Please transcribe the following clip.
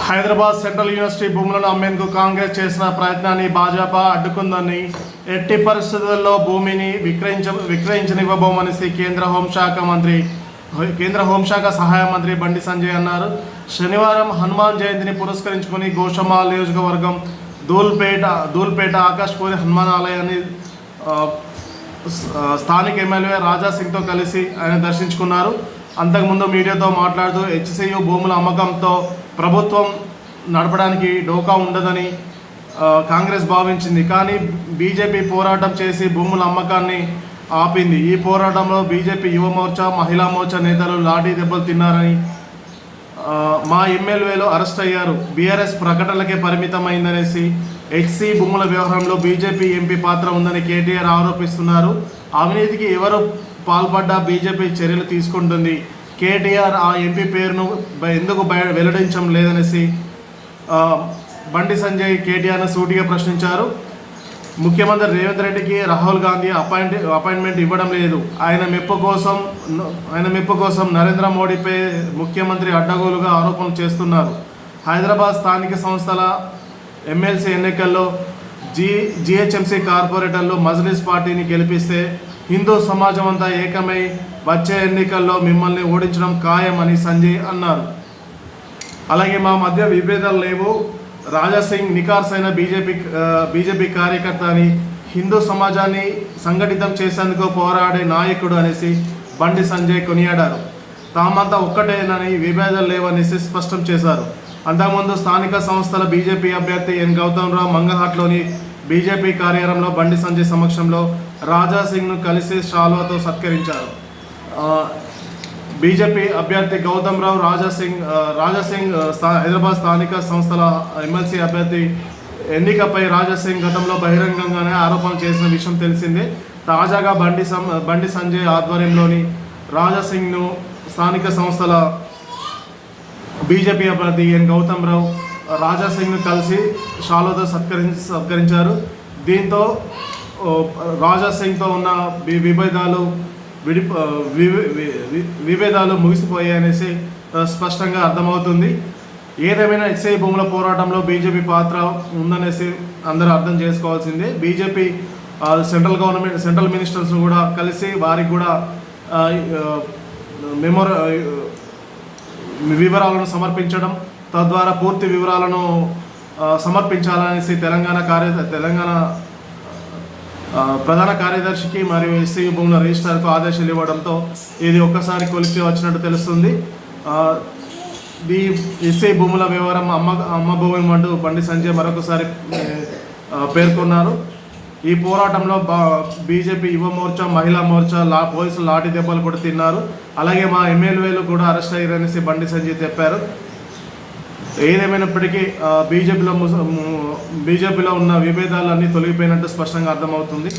Hyderabad central university భూములను అమ్మేందుకు కాంగ్రెస్ చేసిన ప్రయత్నాన్ని భాజపా అడ్డుకుందని ఎట్టి పరిస్థితుల్లో భూమిని విక్రయించ విక్రయించనివ్వబోమని కేంద్ర హోంశాఖ మంత్రి కేంద్ర హోంశాఖ సహాయ మంత్రి బండి సంజయ్ అన్నారు. శనివారం హనుమాన్ జయంతిని పురస్కరించుకొని గోషమాల్ నియోజకవర్గం ధూల్పేట ధూల్పేట ఆకాశపూరి హనుమాన్ ఆలయాన్ని స్థానిక ఎమ్మెల్యే రాజా సింగ్తో కలిసి ఆయన దర్శించుకున్నారు. అంతకుముందు మీడియాతో మాట్లాడుతూ హెచ్సియు భూముల అమ్మకంతో ప్రభుత్వం నడపడానికి డోకా ఉండదని కాంగ్రెస్ భావించింది. కానీ బీజేపీ పోరాటం చేసి భూముల అమ్మకాన్ని ఆపింది. ఈ పోరాటంలో బీజేపీ యువ మోర్చా మహిళా మోర్చా నేతలు లాఠీ దెబ్బలు తిన్నారని మా ఎమ్మెల్యేలు అరెస్ట్ అయ్యారు. బీఆర్ఎస్ ప్రకటనలకే పరిమితమైందనేసి హెచ్సి భూముల వ్యవహారంలో బీజేపీ ఎంపీ పాత్ర ఉందని కేటీఆర్ ఆరోపిస్తున్నారు. అవినీతికి ఎవరు పాల్పడ్డ బీజేపీ చర్యలు తీసుకుంటుంది. కేటీఆర్ ఆ ఎంపీ పేరును ఎందుకు బయ వెల్లడించడం లేదనేసి బండి సంజయ్ కేటీఆర్ను సూటిగా ప్రశ్నించారు. ముఖ్యమంత్రి రేవంత్ రెడ్డికి రాహుల్ గాంధీ అపాయింట్ అపాయింట్మెంట్ ఇవ్వడం లేదు. ఆయన మెప్పు కోసం ఆయన మెప్పు కోసం నరేంద్ర మోడీపై ముఖ్యమంత్రి అడ్డగోలుగా ఆరోపణలు చేస్తున్నారు. హైదరాబాద్ స్థానిక సంస్థల ఎమ్మెల్సీ ఎన్నికల్లో జీ జిహెచ్ఎంసీ కార్పొరేటర్లు మజ్లిస్ పార్టీని గెలిపిస్తే హిందూ సమాజం అంతా ఏకమై వచ్చే ఎన్నికల్లో మిమ్మల్ని ఓడించడం ఖాయమని సంజయ్ అన్నారు. అలాగే మా మధ్య విభేదాలు లేవు. రాజా సింగ్ నికార్స్ అయిన బీజేపీ బీజేపీ కార్యకర్త అని హిందూ సమాజాన్ని సంఘటితం చేసేందుకు పోరాడే నాయకుడు అనేసి బండి సంజయ్ కొనియాడారు. తామంతా ఒక్కటేనని విభేదాలు లేవనేసి స్పష్టం చేశారు. అంతకుముందు స్థానిక సంస్థల బీజేపీ అభ్యర్థి ఎన్. గౌతమ్ రావు మంగళహాట్లోని బీజేపీ కార్యాలయంలో బండి సంజయ్ సమక్షంలో రాజా సింగ్ను కలిసి షాల్వాతో సత్కరించారు. బీజేపీ అభ్యర్థి గౌతమ్ రావు రాజా సింగ్ రాజా సింగ్ స్థా- హైదరాబాద్ స్థానిక సంస్థల ఎమ్మెల్సీ అభ్యర్థి ఎన్నికపై రాజా సింగ్ గతంలో బహిరంగంగానే ఆరోపణలు చేసిన విషయం తెలిసిందే. తాజాగా బండి సం బండి సంజయ్ ఆధ్వర్యంలోని రాజా సింగ్ను స్థానిక సంస్థల బీజేపీ అభ్యర్థి ఎన్ గౌతమ్ రావు రాజా సింగ్ను కలిసి షాలోతో సత్కరించి సత్కరించారు. దీంతో రాజా సింగ్తో ఉన్న వి- విభేదాలు విడి వి- వి- విభేదాలు ముగిసిపోయాయి అనేసి స్పష్టంగా అర్థమవుతుంది. ఏదేమైనా ఎస్ఐ భూముల పోరాటంలో బీజేపీ పాత్ర ఉందనేసి అందరూ అర్థం చేసుకోవాల్సిందే. BJP central government central ministers కూడా కలిసి వారికి కూడా మెమోర వివరాలను సమర్పించడం తద్వారా పూర్తి వివరాలను సమర్పించాలనేసి తెలంగాణ కార్య తెలంగాణ ప్రధాన కార్యదర్శికి మరియు ఎస్సీ భూముల రిజిస్ట్రార్కు ఆదేశాలు ఇవ్వడంతో ఇది ఒక్కసారి కొలిక్కి వచ్చినట్టు తెలుస్తుంది. ఈ ఎస్సీ భూముల వివరం అమ్మ అమ్మ భూమి అంటూ బండి సంజయ్ మరొకసారి పేర్కొన్నారు. ఈ పోరాటంలో బా బీజేపీ యువ మోర్చా మహిళా మోర్చా లా పోలీసులు లాఠీ దెబ్బలు కూడా తిన్నారు. అలాగే మా ఎమ్మెల్యేలు కూడా అరెస్ట్ అయ్యారనేసి బండి సంజయ్ చెప్పారు. ఏదేమైనప్పటికీ బీజేపీలో బీజేపీలో ఉన్న విభేదాలన్నీ తొలగిపోయినట్టు స్పష్టంగా అర్థమవుతుంది.